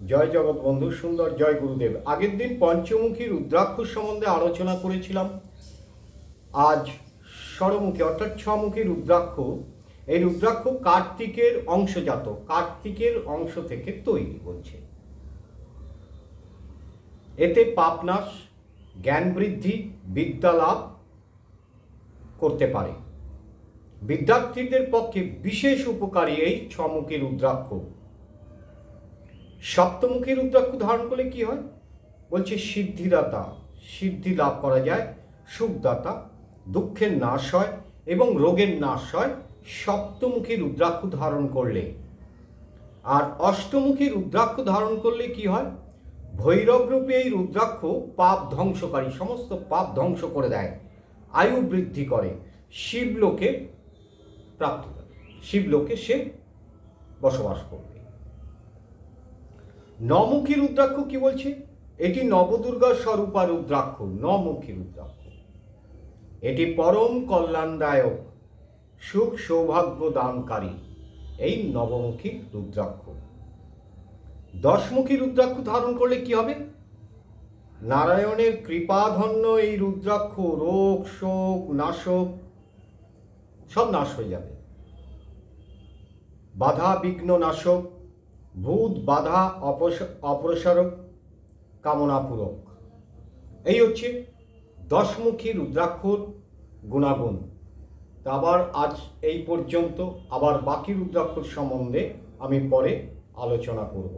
জয় জগৎ বন্ধু, সুন্দর জয় গুরুদেব। আগের দিন পঞ্চমুখী রুদ্রাক্ষ সম্বন্ধে আলোচনা করেছিলাম। আজ ষড়মুখী অর্থাৎ ছমুখী রুদ্রাক্ষ, এই রুদ্রাক্ষ কার্তিকের অংশজাত কার্তিকের অংশ থেকে তৈরি বলছে এতে পাপনাশ, জ্ঞান বৃদ্ধি, বিদ্যা লাভ করতে পারে। বিদ্যার্থীদের পক্ষে বিশেষ উপকারী এই ছমুখী রুদ্রাক্ষ। সপ্তমুখী রুদ্রাক্ষ ধারণ করলে কি হয়? বলছে সিদ্ধিদাতা, সিদ্ধি লাভ করা যায়, সুখদাতা, দুঃখের নাশ হয় এবং রোগের নাশ হয়। সপ্তমুখী রুদ্রাক্ষ ধারণ করলে। আর অষ্টমুখী রুদ্রাক্ষ ধারণ করলে কি হয়? ভৈরব রূপে এই রুদ্রাক্ষ পাপ ধ্বংসকারী, সমস্ত পাপ ধ্বংস করে দেয়। আয়ু বৃদ্ধি করে। শিবলোকে প্রাপ্ত শিবলোকে সে বসবাস করবে। নমুখী রুদ্রাক্ষ কি বলছে? এটি নবদুর্গা স্বরূপা রুদ্রাক্ষ, নমুখী রুদ্রাক্ষ। এটি পরম কল্যাণদায়ক, সুখ সৌভাগ্য দানকারী, এই নবমুখী রুদ্রাক্ষ। দশমুখী রুদ্রাক্ষ ধারণ করলে কি হবে? নারায়ণের কৃপাধন্য এই রুদ্রাক্ষ, রোগ, শোক, নাশক, সব নাশ হয়ে যাবে। বাধা, বিঘ্ন, নাশক ভূত, বাধা অপসারক কামনাপূরক এই হচ্ছে দশমুখী রুদ্রাক্ষর গুণাগুণ। তা আবার আজ এই পর্যন্ত, আবার বাকি রুদ্রাক্ষর সম্বন্ধে আমি পরে আলোচনা করব।